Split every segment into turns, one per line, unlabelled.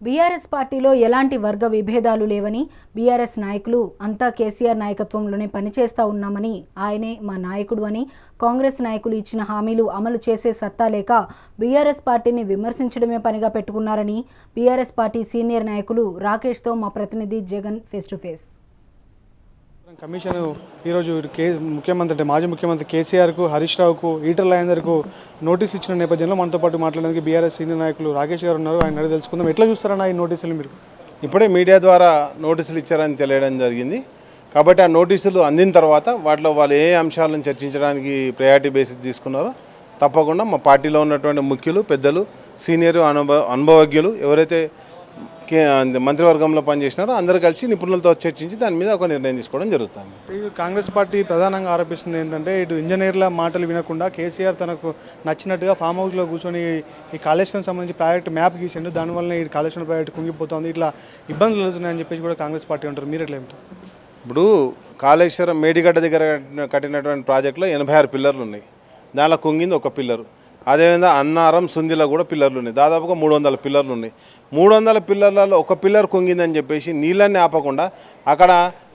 BRS పార్టీలో ఎలాంటి వర్గ విభేదాలు లేవని బీఆర్ఎస్ నాయకులు అంతా కేసీఆర్ నాయకత్వంలోనే పనిచేస్తా ఉన్నామని ఆయనే మా నాయకుడు అని కాంగ్రెస్ నాయకులు ఇచ్చిన హామీలు అమలు చేసే సత్తా లేక బీఆర్ఎస్ పార్టీని విమర్శించడమే పనిగా పెట్టుకున్నారని బీఆర్ఎస్ పార్టీ సీనియర్ నాయకులు రాకేష్తో మా ప్రతినిధి Jagan face to face
commission ఈరోజు కే ముఖ్యమంత్రి అంటే మాజీ ముఖ్యమంత్రి కేసీఆర్కు హరీష్ రావుకు ఈటల రాజేందర్కు నోటీస్ ఇచ్చిన నేపథ్యంలో మనతో పాటు మాట్లాడడానికి బీఆర్ఎస్ సీనియర్ నాయకులు రాకేష్ గారు ఉన్నారు. ఆయన అడిగి తెలుసుకుందాం. ఎట్లా చూస్తారన్న ఈ నోటీసులు మీరు?
ఇప్పుడే మీడియా ద్వారా నోటీసులు ఇచ్చారని తెలియడం జరిగింది. కాబట్టి ఆ నోటీసులు అందిన తర్వాత వాటిలో వాళ్ళు ఏ అంశాలను చర్చించడానికి ప్రయారిటీ బేసిస్ తీసుకున్నారో తప్పకుండా మా పార్టీలో ఉన్నటువంటి ముఖ్యులు పెద్దలు సీనియర్ అనుభవ అనుభవజ్ఞులు ఎవరైతే మంత్రివర్గంలో పనిచేసినారో. అందరూ కలిసి నిపుణులతో చర్చించి దాని మీద ఒక నిర్ణయం తీసుకోవడం జరుగుతుంది.
కాంగ్రెస్ పార్టీ ప్రధానంగా ఆరోపిస్తుంది ఏంటంటే ఇటు ఇంజనీర్ల మాటలు వినకుండా కేసీఆర్ తనకు నచ్చినట్టుగా ఫామ్ హౌస్లో కూర్చొని ఈ కాళేశ్వరం సంబంధించి ప్రాజెక్ట్ మ్యాప్ గీసిండు. దానివల్ల ఈ కాళేశ్వరం ప్రాజెక్ట్ కుంగిపోతుంది. ఇట్లా ఇబ్బందులు ఎదుగుతున్నాయని చెప్పేసి కూడా కాంగ్రెస్ పార్టీ ఉంటారు మీరు ఎట్లా
ఇప్పుడు కాళేశ్వరం మేడిగడ్డ దగ్గర కట్టిన- కట్టినటువంటి ప్రాజెక్టులో ఎనభై ఆరు పిల్లర్లు ఉన్నాయి. దానిలో కుంగింది ఒక పిల్లరు. అదేవిధంగా అన్నారం సుందిలో కూడా పిల్లర్లు ఉన్నాయి. దాదాపుగా మూడు వందల పిల్లర్లు ఉన్నాయి. మూడు వందల పిల్లర్లలో ఒక పిల్లర్ కుంగిందని చెప్పేసి నీళ్ళని ఆపకుండా అక్కడ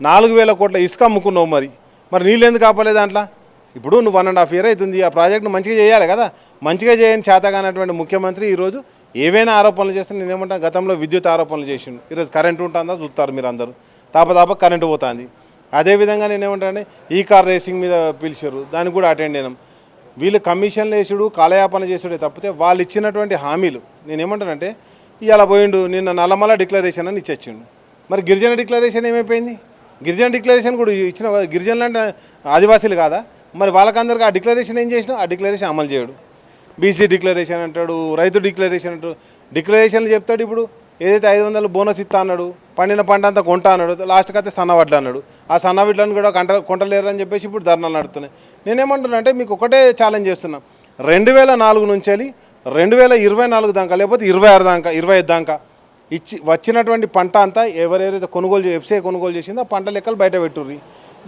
నాలుగు వేల కోట్ల ఇసుక అమ్ముకున్నావు మరి. మరి నీళ్ళు ఎందుకు ఆపలేదు దాంట్లో? ఇప్పుడు నువ్వు వన్ అండ్ హాఫ్ ఇయర్ అవుతుంది ఆ ప్రాజెక్ట్ను మంచిగా చేయాలి కదా. మంచిగా చేయని చేతగానటువంటి ముఖ్యమంత్రి ఈరోజు ఏవైనా ఆరోపణలు చేస్తే నేనేమంటాను గతంలో విద్యుత్ ఆరోపణలు చేసిండు. ఈరోజు కరెంటు ఉంటుందా చూస్తారు మీరు అందరూ తాపతాప కరెంటు పోతుంది అదేవిధంగా నేనేమంటానంటే ఈ కార్ రేసింగ్ మీద పిలిచారు. దానికి కూడా అటెండ్ అయినాం. వీళ్ళు కమిషన్లు వేసుడు కాలయాపన చేసుడే తప్పితే వాళ్ళు ఇచ్చినటువంటి హామీలు. నేనేమంటానంటే ఇవాళ పోయిండు నిన్న నల్లమల డిక్లరేషన్ అని ఇచ్చొచ్చిండు. మరి గిరిజన డిక్లరేషన్ ఏమైపోయింది? గిరిజన డిక్లరేషన్ కూడా ఇచ్చిన గిరిజనులు అంటే ఆదివాసీలు కాదా? మరి వాళ్ళకందరికీ ఆ డిక్లరేషన్ ఏం చేసినా ఆ డిక్లరేషన్ అమలు చేయడు. బీసీ డిక్లరేషన్ అంటాడు రైతు డిక్లరేషన్ అంటాడు. డిక్లరేషన్లు చెప్తాడు ఇప్పుడు ఏదైతే ఐదు వందలు బోనస్ ఇస్తా అన్నాడు పండిన పంట అంతా కొంటా అన్నాడు లాస్ట్కి అయితే సన్నవడ్లు అన్నాడు. ఆ సన్నవడ్లను కూడా కంట కొంటలేరు అని చెప్పేసి ఇప్పుడు ధర్నాలు నడుస్తున్నాయి నేనేమంటున్నా అంటే మీకు ఒకటే ఛాలెంజ్ చేస్తున్నా. రెండు వేల నాలుగు నుంచి రెండు వేల ఇరవై నాలుగు దాకా లేకపోతే ఇరవై ఆరు దాకా ఇరవై ఐదు దాకా ఇచ్చి వచ్చినటువంటి పంట అంతా ఎవరెవరైతే కొనుగోలు ఎఫ్సీఐ కొనుగోలు చేసిందో పంట లెక్కలు బయట పెట్టుర్రి.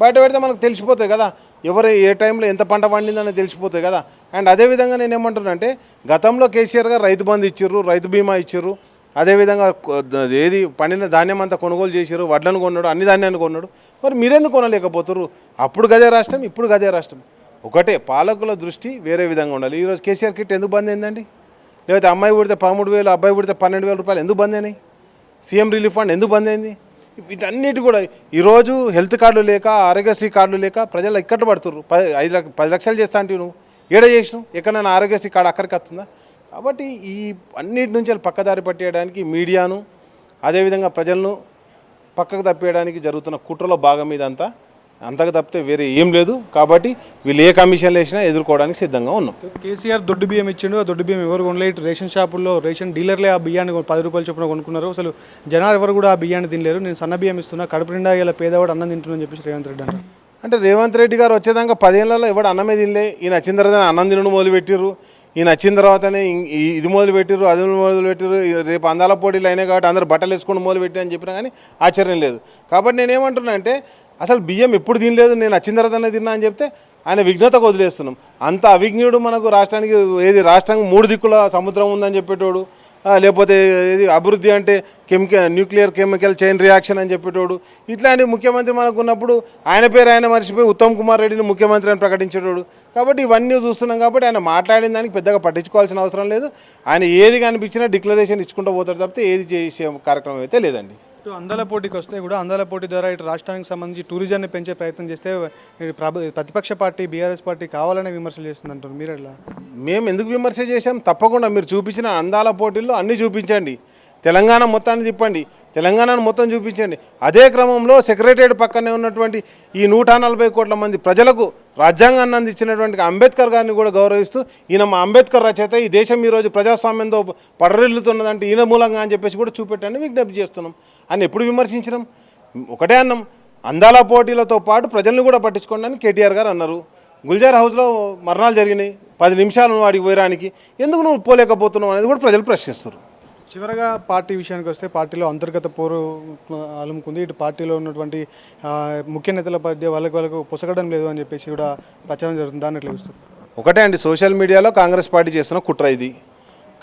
బయట పెడితే మనకు తెలిసిపోతాయి కదా ఎవరు ఏ టైంలో ఎంత పంట పండిందని తెలిసిపోతాయి కదా. అండ్ అదేవిధంగా నేను ఏమంటున్నానంటే గతంలో కేసీఆర్ గారు రైతు బంధు ఇచ్చిర్రు రైతు బీమా ఇచ్చిర్రు. అదేవిధంగా ఏది పండిన ధాన్యం అంతా కొనుగోలు చేశారు వడ్లను కొన్నాడు అన్ని ధాన్యాన్ని కొన్నాడు. మరి మీరెందుకు కొనలేకపోతున్నారు అప్పుడు గదే రాష్ట్రం ఇప్పుడు గదే రాష్ట్రం. ఒకటే పాలకుల దృష్టి వేరే విధంగా ఉండాలి. ఈరోజు కేసీఆర్ కిట్ ఎందుకు బంద్ అయిందండి? లేకపోతే అమ్మాయి పుడితే పదమూడు వేలు అబ్బాయి పుడితే పన్నెండు వేల రూపాయలు ఎందుకు బంద్ అయినాయి? సీఎం రిలీఫ్ ఫండ్ ఎందుకు బంద్ అయింది? వీటన్నిటి కూడా ఈరోజు హెల్త్ కార్డులు లేక ఆరోగ్యశ్రీ కార్డులు లేక ప్రజలు ఇక్కడ పడుతున్నారు పది ఐదు లక్ష పది లక్షలు చేస్తా అంటే నువ్వు. ఏడ చేసినావు? ఎక్కడైనా ఆరోగ్యశ్రీ కార్డు అక్కడికి వస్తుందా? కాబట్టి ఈ అన్నిటి నుంచి పక్కదారి పట్టేయడానికి మీడియాను అదేవిధంగా ప్రజలను పక్కకు తప్పేయడానికి జరుగుతున్న కుట్రలో భాగం ఇదంతా. అంతకు తప్పితే వేరే ఏం లేదు కాబట్టి వీళ్ళు ఏ కమిషన్లు వేసినా ఎదుర్కోవడానికి సిద్ధంగా ఉన్నాం.
కేసీఆర్ దొడ్డు బియ్యం ఇచ్చిండు ఆ దొడ్డు బియ్యం ఎవరు కొనలే ఇటు రేషన్ షాపుల్లో రేషన్ డీలర్లే ఆ బియ్యాన్ని పది రూపాయలు చొప్పున కొనుక్కున్నారు. అసలు జనాలు ఎవరు కూడా ఆ బియ్యాన్ని తినలేరు. నేను సన్న బియ్యం ఇస్తున్నా కడుపు నిండా ఇలా పేదవాడు అన్నం తింటున్నా చెప్పేసి రేవంత్ రెడ్డి అంటారు
అంటే రేవంత్ రెడ్డి గారు వచ్చేదాకా పదేళ్ళలో ఎవడు అన్నమే తినలే. ఈయన వచ్చిన తర్వాత అన్నం తినడం మొదలు పెట్టిర్రు ఈయన వచ్చిన తర్వాతనే ఇది మొదలు పెట్టిర్రు అది మొదలు పెట్టిర్రు రేపు అందాల పోటీలు అయినాయి కాబట్టి అందరూ బట్టలు వేసుకొని మొదలు అని చెప్పినా కానీ ఆశ్చర్యం లేదు. కాబట్టి నేనేమంటున్నా అంటే అసలు బియ్యం ఎప్పుడు తినలేదు నేను వచ్చిన తర్వాతనే తిన్నా అని చెప్తే ఆయన విఘ్నతకు వదిలేస్తున్నాం. అంత అవిజ్ఞుడు మనకు రాష్ట్రానికి ఏది రాష్ట్రం మూడు దిక్కుల సముద్రం ఉందని చెప్పేటోడు లేకపోతే ఏది అభివృద్ధి అంటే chemical nuclear chemical chain reaction అని చెప్పేటోడు ఇట్లాంటి ముఖ్యమంత్రి మనకు ఉన్నప్పుడు ఆయన పేరు ఆయన మర్చిపోయి ఉత్తమ్ కుమార్ రెడ్డిని ముఖ్యమంత్రి అని ప్రకటించేటోడు. కాబట్టి ఇవన్నీ చూస్తున్నాం కాబట్టి ఆయన మాట్లాడిన దానికి పెద్దగా పట్టించుకోవాల్సిన అవసరం లేదు. ఆయన ఏది కనిపించినా డిక్లరేషన్ ఇచ్చుకుంటూ పోతాడు తప్పితే ఏది చేసే కార్యక్రమం అయితే లేదండి.
ఇటు అందాల పోటీకి వస్తే కూడా అందాల పోటీ ద్వారా ఇటు రాష్ట్రానికి సంబంధించి టూరిజాన్ని పెంచే ప్రయత్నం చేస్తే ప్రతిపక్ష పార్టీ బీఆర్ఎస్ పార్టీ కావాలనే విమర్శలు చేస్తుందంటారు మీరు ఎట్లా
మేము ఎందుకు విమర్శ చేశాం? తప్పకుండా మీరు చూపించిన అందాల పోటీల్లో అన్నీ చూపించండి. తెలంగాణ మొత్తాన్ని తిప్పండి. తెలంగాణను మొత్తం చూపించండి. అదే క్రమంలో సెక్రటరియట్ పక్కనే ఉన్నటువంటి ఈ నూట నలభై కోట్ల మంది ప్రజలకు రాజ్యాంగాన్ని అందించినటువంటి అంబేద్కర్ గారిని కూడా గౌరవిస్తూ ఈయన మా అంబేద్కర్ రచయిత ఈ దేశం ఈరోజు ప్రజాస్వామ్యంతో పడరిల్లుతున్నదంటే ఈయన మూలంగా అని చెప్పేసి కూడా చూపెట్టండి విజ్ఞప్తి చేస్తున్నాం. అని ఎప్పుడు విమర్శించడం ఒకటే అన్నం అందాల పోటీలతో పాటు ప్రజల్ని కూడా పట్టించుకోండి అని కేటీఆర్ గారు అన్నారు. గుల్జార్ హౌస్లో మరణాలు జరిగినాయి. పది నిమిషాలు వాడికి పోయడానికి. ఎందుకు నువ్వు పోలేకపోతున్నావు అనేది కూడా ప్రజలు ప్రశ్నిస్తారు
చివరగా పార్టీ విషయానికి వస్తే పార్టీలో అంతర్గత పోరు అలుముకుంది. ఇటు పార్టీలో ఉన్నటువంటి ముఖ్య నేతల మధ్య వాళ్ళకి వాళ్ళకు పొసగడం లేదు అని చెప్పేసి కూడా ప్రచారం జరుగుతుంది. దాన్ని ఎట్లా చూస్తారు?
ఒకటే అండి సోషల్ మీడియాలో కాంగ్రెస్ పార్టీ చేస్తున్న కుట్ర ఇది.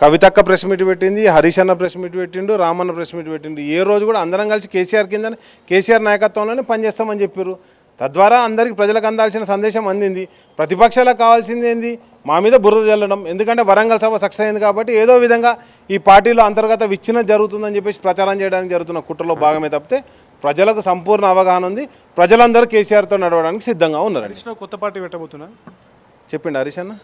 కవితక్క ప్రెస్ మీట్ పెట్టింది హరీష్ అన్న ప్రెస్ మీట్ పెట్టిండు రామన్న ప్రెస్ మీట్ పెట్టిండు. ఏ రోజు కూడా అందరం కలిసి కేసీఆర్ కింద కేసీఆర్ నాయకత్వంలోనే పనిచేస్తామని చెప్పారు తద్వారా అందరికీ ప్రజలకు అందాల్సిన సందేశం అందింది. ప్రతిపక్షాలకు కావాల్సింది ఏంది? మా మీద బురద చల్లడం ఎందుకంటే వరంగల్ సభ సక్సెస్ అయింది కాబట్టి ఏదో విధంగా ఈ పార్టీలో అంతర్గత విచ్ఛిన్న జరుగుతుందని చెప్పేసి ప్రచారం చేయడానికి జరుగుతున్న కుట్రలో భాగమే తప్పితే ప్రజలకు సంపూర్ణ అవగాహన ఉంది. ప్రజలందరూ కేసీఆర్తో నడవడానికి సిద్ధంగా ఉన్నారండి.
కృష్ణ కొత్త పార్టీ పెట్టబోతున్నా?
చెప్పిండు హరీష్ అన్న.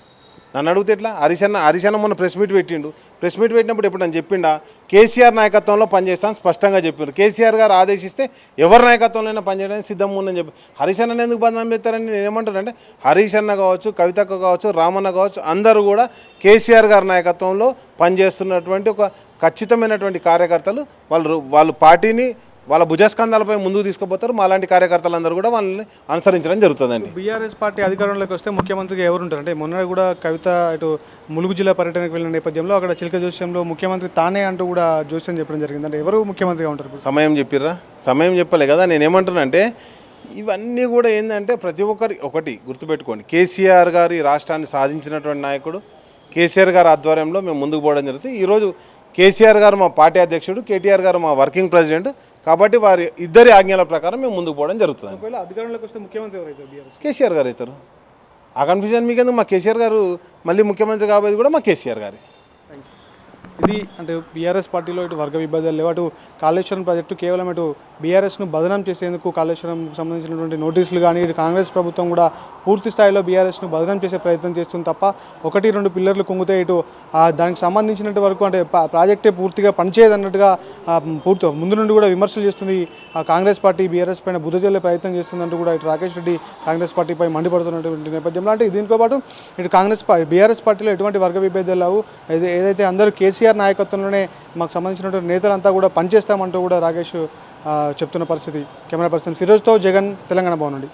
నన్ను అడిగితే ఎట్లా? హరిశన్న హరిశన్న మొన్న ప్రెస్ మీట్ పెట్టిండు. ప్రెస్ మీట్ పెట్టినప్పుడు ఎప్పుడు నన్ను చెప్పిండా? కేసీఆర్ నాయకత్వంలో పనిచేస్తాను స్పష్టంగా చెప్పిండు కేసీఆర్ గారు ఆదేశిస్తే ఎవరి నాయకత్వంలో పనిచేయడానికి సిద్ధం ఉందని చెప్పి. హరిశన్నను ఎందుకు బంధం చేస్తారని నేను ఏమంటానంటే హరిశన్న కావచ్చు కవితక్క కావచ్చు రామన్న కావచ్చు అందరూ కూడా కేసీఆర్ గారి నాయకత్వంలో పనిచేస్తున్నటువంటి ఒక ఖచ్చితమైనటువంటి కార్యకర్తలు. వాళ్ళు వాళ్ళు పార్టీని వాళ్ళ భుజస్కంధాలపై ముందుకు తీసుకుపోతారు. మా లాంటి కార్యకర్తలందరూ కూడా వాళ్ళని అనుసరించడం జరుగుతుందండి.
బీఆర్ఎస్ పార్టీ అధికారంలోకి వస్తే ముఖ్యమంత్రిగా ఎవరు ఉంటారు? అంటే మొన్న కూడా కవిత ఇటు ములుగు జిల్లా పర్యటనకు వెళ్ళిన నేపథ్యంలో అక్కడ చిలక జోస్యంలో ముఖ్యమంత్రి తానే అంటూ కూడా జోస్యం చెప్పడం జరిగింది. అంటే ఎవరు ముఖ్యమంత్రిగా ఉంటారు?
సమయం చెప్పిర్రా? సమయం చెప్పలే కదా నేను ఏమంటున్నానంటే ఇవన్నీ కూడా ఏంటంటే ప్రతి ఒక్కరి ఒకటి గుర్తుపెట్టుకోండి. కేసీఆర్ గారు ఈ రాష్ట్రాన్ని సాధించినటువంటి నాయకుడు కేసీఆర్ గారి ఆధ్వర్యంలో మేము ముందుకు పోవడం జరుగుతుంది. ఈరోజు కేసీఆర్ గారు మా పార్టీ అధ్యక్షుడు కేటీఆర్ గారు మా వర్కింగ్ ప్రెసిడెంట్ కాబట్టి వారి ఇద్దరి ఆజ్ఞల ప్రకారం మేము ముందుకు పోవడం జరుగుతుంది.
అధికారంలోకి వస్తే ముఖ్యమంత్రి ఎవరైతే
కేసీఆర్ గారు అవుతారు. ఆ కన్ఫ్యూజన్ మీకెందుకు? మా కేసీఆర్ గారు మళ్ళీ ముఖ్యమంత్రి కాబోయేది కూడా మా కేసీఆర్ గారి.
ఇది అంటే బీఆర్ఎస్ పార్టీలో ఇటు వర్గ విభేదాలు లేవు. అటు కాళేశ్వరం ప్రాజెక్టు కేవలం ఇటు బీఆర్ఎస్ను బదనం చేసేందుకు కాళేశ్వరం సంబంధించినటువంటి నోటీసులు కానీ ఇటు కాంగ్రెస్ ప్రభుత్వం కూడా పూర్తి స్థాయిలో బీఆర్ఎస్ను బదనం చేసే ప్రయత్నం చేస్తుంది తప్ప ఒకటి రెండు పిల్లర్లు కుంగితే ఇటు దానికి సంబంధించినట్టు వరకు అంటే ప్రాజెక్టే పూర్తిగా పనిచేయదన్నట్టుగా పూర్తి ముందు నుండి కూడా విమర్శలు చేస్తుంది కాంగ్రెస్ పార్టీ బీఆర్ఎస్ పైన బుద్ధజల్లే ప్రయత్నం చేస్తుందంటూ కూడా ఇటు రాకేష్ రెడ్డి కాంగ్రెస్ పార్టీపై మండిపడుతున్నటువంటి నేపథ్యంలో. అంటే దీంతో పాటు ఇటు కాంగ్రెస్ పార్టీ బీఆర్ఎస్ పార్టీలో ఎటువంటి వర్గ విభేదాలు లేవు. ఏదైతే అందరూ కేసీఆర్ నాయకత్వంలోనే మాకు సంబంధించినటువంటి నేతలంతా కూడా పనిచేస్తామంటూ కూడా రాకేష్ చెప్తున్న పరిస్థితి. కెమెరా పర్సన్ ఫిరోజ్తో జగన్ తెలంగాణ భవన్ నుండి.